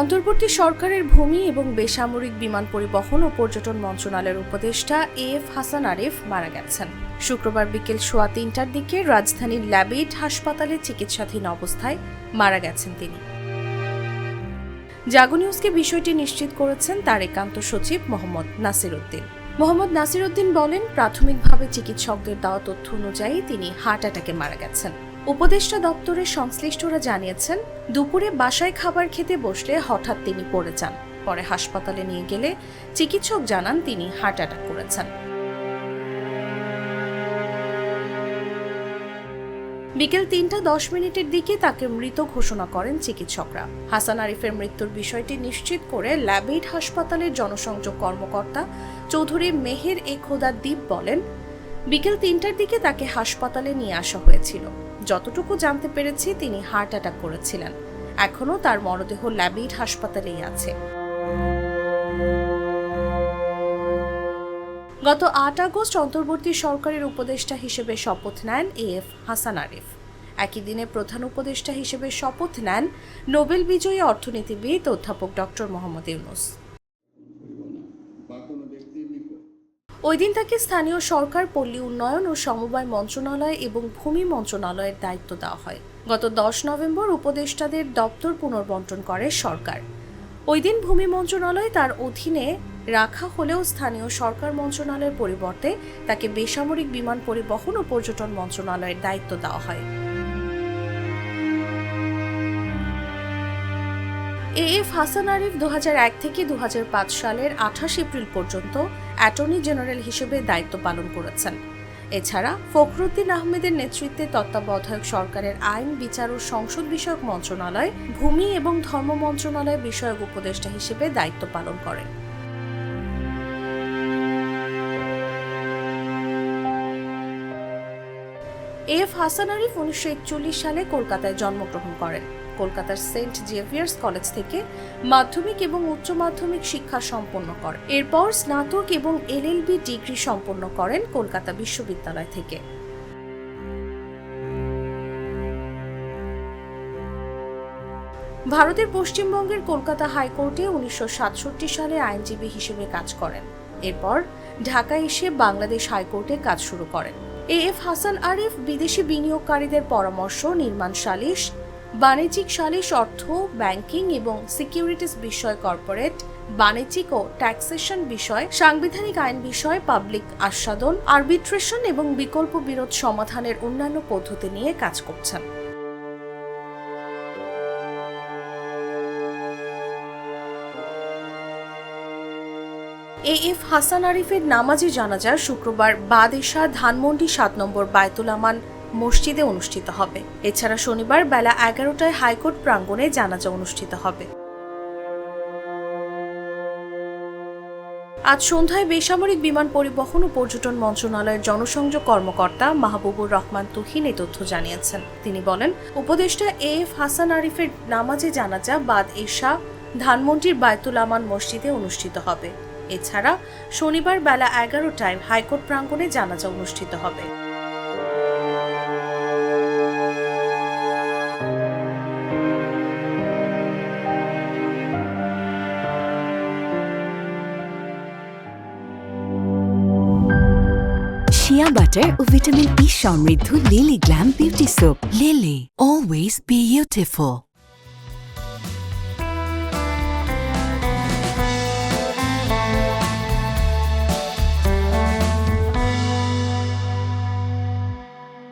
অন্তর্বর্তী সরকারের ভূমি এবং বেসামরিক বিমান পরিবহন ও পর্যটন মন্ত্রণালয়ের উপদেষ্টা এ এফ হাসান আরিফ মারা গেছেন। শুক্রবার বিকেল সোয়া তিনটার দিকে রাজধানীর ল্যাবেট হাসপাতালে চিকিৎসাধীন অবস্থায় মারা গেছেন তিনি। জাগো নিউজকে বিষয়টি নিশ্চিত করেছেন তার একান্ত সচিব মোহাম্মদ নাসির উদ্দিন। মোহাম্মদ নাসির উদ্দিন বলেন, প্রাথমিকভাবে চিকিৎসকদের দেওয়া তথ্য অনুযায়ী তিনি হার্ট অ্যাটাকে মারা গেছেন। উপদেষ্টা দপ্তরের সংশ্লিষ্টরা জানিয়েছেন, দুপুরে বাসায় খাবার খেতে বসলে হঠাৎ তিনি পড়ে যান। পরে হাসপাতালে নিয়ে গেলে চিকিৎসক জানান তিনি হার্ট অ্যাটাক করেছেন। বিকেল তিনটা দশ মিনিটের দিকে তাকে মৃত ঘোষণা করেন চিকিৎসকরা। হাসান আরিফের মৃত্যুর বিষয়টি নিশ্চিত করে ল্যাবেট হাসপাতালের জনসংযোগ কর্মকর্তা চৌধুরী মেহের এ খোদা দ্বীপ বলেন, বিকেল তিনটার দিকে তাকে হাসপাতালে নিয়ে আসা হয়েছিল। যতটুকু জানতে পেরেছি, তিনি হার্ট অ্যাটাক করেছিলেন। এখনও তার মরদেহ ল্যাবিড হাসপাতালেই আছে। গত আট আগস্ট অন্তর্বর্তী সরকারের উপদেষ্টা হিসেবে শপথ নেন এ এফ হাসান আরিফ। একই দিনে প্রধান উপদেষ্টা হিসেবে শপথ নেন নোবেল বিজয়ী অর্থনীতিবিদ অধ্যাপক ডক্টর মোহাম্মদ ইউনুস। ওই দিন তাকে স্থানীয় সরকার, পল্লী উন্নয়ন ও সমবায় মন্ত্রণালয় এবং ভূমি মন্ত্রণালয়ের দায়িত্ব দেওয়া হয়। গত দশ নভেম্বর উপদেষ্টাদের দপ্তর পুনর্বন্টন করে সরকার। ওই দিন ভূমি মন্ত্রণালয় তার অধীনে রাখা হলেও স্থানীয় সরকার মন্ত্রণালয়ের পরিবর্তে তাকে বেসামরিক বিমান পরিবহন ও পর্যটন মন্ত্রণালয়ের দায়িত্ব দেওয়া হয়। এ এফ হাসান আরিফ দু হাজার এক থেকে দুহাজার পাঁচ সালের আঠাশ এপ্রিল পর্যন্ত অ্যাটর্নি জেনারেল হিসেবে দায়িত্ব পালন করেছেন। এছাড়া ফখরুদ্দিন আহমেদের নেতৃত্বে তত্ত্বাবধায়ক সরকারের আইন, বিচার ও সংসদ বিষয়ক মন্ত্রণালয়, ভূমি এবং ধর্ম মন্ত্রণালয় বিষয়ক উপদেষ্টা হিসেবে দায়িত্ব পালন করেন। এফ হাসান আরিফ উনিশশো একচল্লিশ সালে কলকাতায় জন্মগ্রহণ করেন। কলকাতার সেন্ট জেভিয়ার্স কলেজ থেকে মাধ্যমিক এবং উচ্চ মাধ্যমিক শিক্ষা সম্পন্ন করেন। এরপর স্নাতক এবং এলএলবি ডিগ্রি সম্পন্ন করেন কলকাতা বিশ্ববিদ্যালয় থেকে। ভারতের পশ্চিমবঙ্গের কলকাতা হাইকোর্টে উনিশশো সাতষট্টি সালে আইনজীবী হিসেবে কাজ করেন। এরপর ঢাকায় এসে বাংলাদেশ হাইকোর্টে কাজ শুরু করেন। এ এফ হাসান আরিফ বিদেশি বিনিয়োগকারীদের পরামর্শ, নির্মাণ সালিশ, বাণিজ্যিক সালিশ অর্থ, ব্যাংকিং এবং সিকিউরিটিস বিষয় কর্পোরেট, বাণিজ্যিক ও ট্যাক্সেশন বিষয়, সাংবিধানিক আইন বিষয়, পাবলিক আস্বাদন, আরবিট্রেশন এবং বিকল্প বিরোধ সমাধানের অন্যান্য পদ্ধতি নিয়ে কাজ করছেন। এ এফ হাসান আরিফের নামাজি জানাজা শুক্রবার বাদেশা ধানমন্ডি সাত নম্বর বায়তুল আমান মসজিদে অনুষ্ঠিত হবে। এছাড়া শনিবার বেলা এগারোটায় হাইকোর্ট প্রাঙ্গণে জানাজা অনুষ্ঠিত হবে। আজ সন্ধ্যায় বেসামরিক বিমান পরিবহন ও পর্যটন মন্ত্রণালয়ের জনসংযোগ কর্মকর্তা মাহবুবুর রহমান তুহিন এই তথ্য জানিয়েছেন। তিনি বলেন, উপদেষ্টা এ এফ হাসান আরিফের নামাজে জানাজা বাদ এশা ধানমন্ডির বায়তুল আমান মসজিদে অনুষ্ঠিত হবে। এছাড়া শনিবার বেলা এগারোটায় হাইকোর্ট প্রাঙ্গণে জানাজা অনুষ্ঠিত হবে। শিয়া বাটার ও ভিটামিন ই সমৃদ্ধ Lily glam beauty soap Lily always beautiful